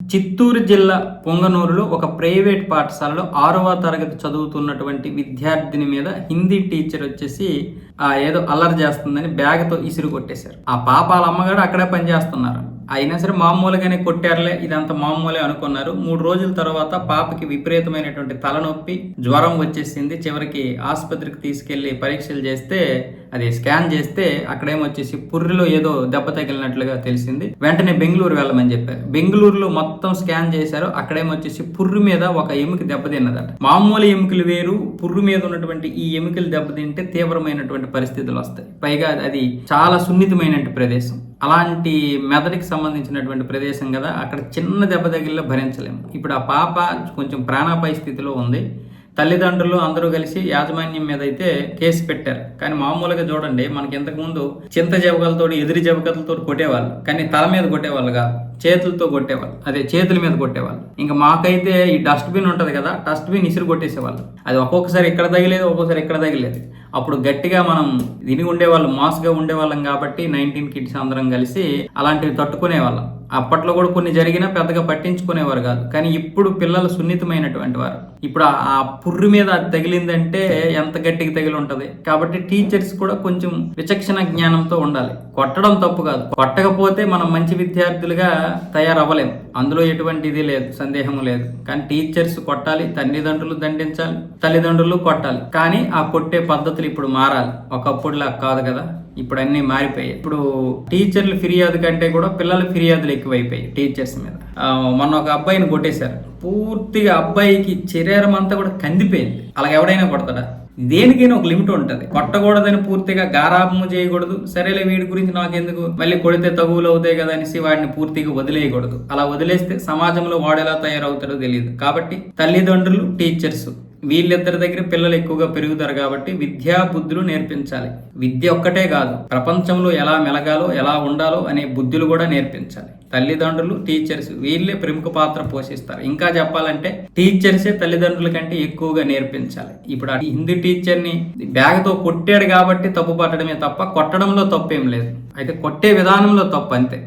చిత్తూరు జిల్లా పొంగనూరులో ఒక ప్రైవేట్ పాఠశాలలో ఆరవ తరగతి చదువుతున్నటువంటి విద్యార్థిని మీద హిందీ టీచర్ వచ్చేసి ఆ ఏదో అల్లరి చేస్తుందని బ్యాగ్తో ఇసురు కొట్టేశారు. ఆ పాప వాళ్ళ అమ్మగారు అక్కడే పనిచేస్తున్నారు. అయినా సరే మామూలుగానే కొట్టారులే ఇదంతా మామూలే అనుకున్నారు. మూడు రోజుల తర్వాత పాపకి విపరీతమైనటువంటి తలనొప్పి జ్వరం వచ్చేసింది. చివరికి ఆసుపత్రికి తీసుకెళ్ళి పరీక్షలు చేస్తే అది స్కాన్ చేస్తే అక్కడేమొచ్చేసి పుర్రిలో ఏదో దెబ్బ తగిలినట్లుగా తెలిసింది. వెంటనే బెంగళూరు వెళ్ళమని చెప్పారు బెంగళూరులో మొత్తం స్కాన్ చేశారు. అక్కడేమొచ్చేసి పుర్రు మీద ఒక ఎముక దెబ్బతిన్నదట మామూలు ఎముకలు వేరు పుర్రు మీద ఉన్నటువంటి ఈ ఎముకలు దెబ్బతింటే తీవ్రమైనటువంటి పరిస్థితులు వస్తాయి. పైగా అది చాలా సున్నితమైన ప్రదేశం. అలాంటి మెదడుకి సంబంధించినటువంటి ప్రదేశం కదా అక్కడ చిన్న దెబ్బ తగిలిలో భరించలేము. ఇప్పుడు ఆ పాప కొంచెం ప్రాణాపాయ స్థితిలో ఉంది. తల్లిదండ్రులు అందరూ కలిసి యాజమాన్యం మీద అయితే కేసు పెట్టారు. కానీ మామూలుగా చూడండి మనకి ఇంతకుముందు చింత జవకలతో ఎదురు జవకలతో కొట్టేవాళ్ళు. కానీ తల మీద కొట్టేవాళ్ళు కాదు. చేతులతో కొట్టేవాళ్ళు. అదే చేతుల మీద కొట్టేవాళ్ళు. ఇంకా మాకైతే ఈ డస్ట్బిన్ ఉంటుంది కదా డస్ట్బిన్ ఇసురు కొట్టేసేవాళ్ళు. అది ఒక్కొక్కసారి ఇక్కడ తగిలేదు ఒక్కొక్కసారి ఇక్కడ తగిలేదు. అప్పుడు గట్టిగా మనం తిని ఉండేవాళ్ళం మాస్గా ఉండేవాళ్ళం కాబట్టి నైన్టీన్ కిడ్స్ అందరం కలిసి అలాంటివి తట్టుకునేవాళ్ళం. అప్పట్లో కూడా కొన్ని జరిగినా పెద్దగా పట్టించుకునేవారు కాదు. కానీ ఇప్పుడు పిల్లలు సున్నితమైనటువంటి వారు. ఇప్పుడు ఆ- పుర్రి మీద అది తగిలిందంటే ఎంత గట్టికి తగిలి ఉంటుంది? కాబట్టి టీచర్స్ కూడా కొంచెం విచక్షణ జ్ఞానంతో ఉండాలి. కొట్టడం తప్పు కాదు. కొట్టకపోతే మనం మంచి విద్యార్థులుగా తయారవ్వలేం. అందులో ఎటువంటిది లేదు సందేహం లేదు. కానీ టీచర్స్ కొట్టాలి తల్లిదండ్రులు దండించాలి తల్లిదండ్రులు కొట్టాలి. కానీ ఆ కొట్టే పద్ధతులు ఇప్పుడు మారాలి. ఒకప్పుడులా కాదు కదా. ఇప్పుడు అన్నీ మారిపోయాయి. ఇప్పుడు టీచర్లు ఫిర్యాదు కంటే కూడా పిల్లల ఫిర్యాదులు ఎక్కువైపోయాయి టీచర్స్ మీద. మొన్న ఒక అబ్బాయిని కొట్టేశారు. పూర్తిగా అబ్బాయికి శరీరం అంతా కూడా కందిపోయింది. అలాగ ఎవడైనా కొడతాడా? దేనికైనా ఒక లిమిట్ ఉంటుంది. కొట్టకూడదని పూర్తిగా గారాభము చేయకూడదు. సరేలే వీడి గురించి నాకెందుకు? మళ్ళీ కొడితే తగువులు అవుతాయి కదా అనేసి వాడిని పూర్తిగా వదిలేయకూడదు. అలా వదిలేస్తే సమాజంలో వాడు ఎలా తయారవుతాడో తెలియదు కాబట్టి తల్లిదండ్రులు టీచర్స్ వీళ్ళిద్దరి దగ్గర పిల్లలు ఎక్కువగా పెరుగుతారు కాబట్టి విద్యా బుద్ధులు నేర్పించాలి. విద్య ఒక్కటే కాదు ప్రపంచంలో ఎలా మెలగాలో ఎలా ఉండాలో అనే బుద్ధులు కూడా నేర్పించాలి. తల్లిదండ్రులు టీచర్స్ వీళ్ళే ప్రముఖ పాత్ర పోషిస్తారు. ఇంకా చెప్పాలంటే టీచర్సే తల్లిదండ్రుల కంటే ఎక్కువగా నేర్పించాలి. ఇప్పుడు ఆ హిందీ టీచర్ని బ్యాగ్తో కొట్టాడు కాబట్టి తప్పు పట్టడమే తప్ప కొట్టడంలో తప్పేం లేదు. అయితే కొట్టే విధానంలో తప్పు అంతే.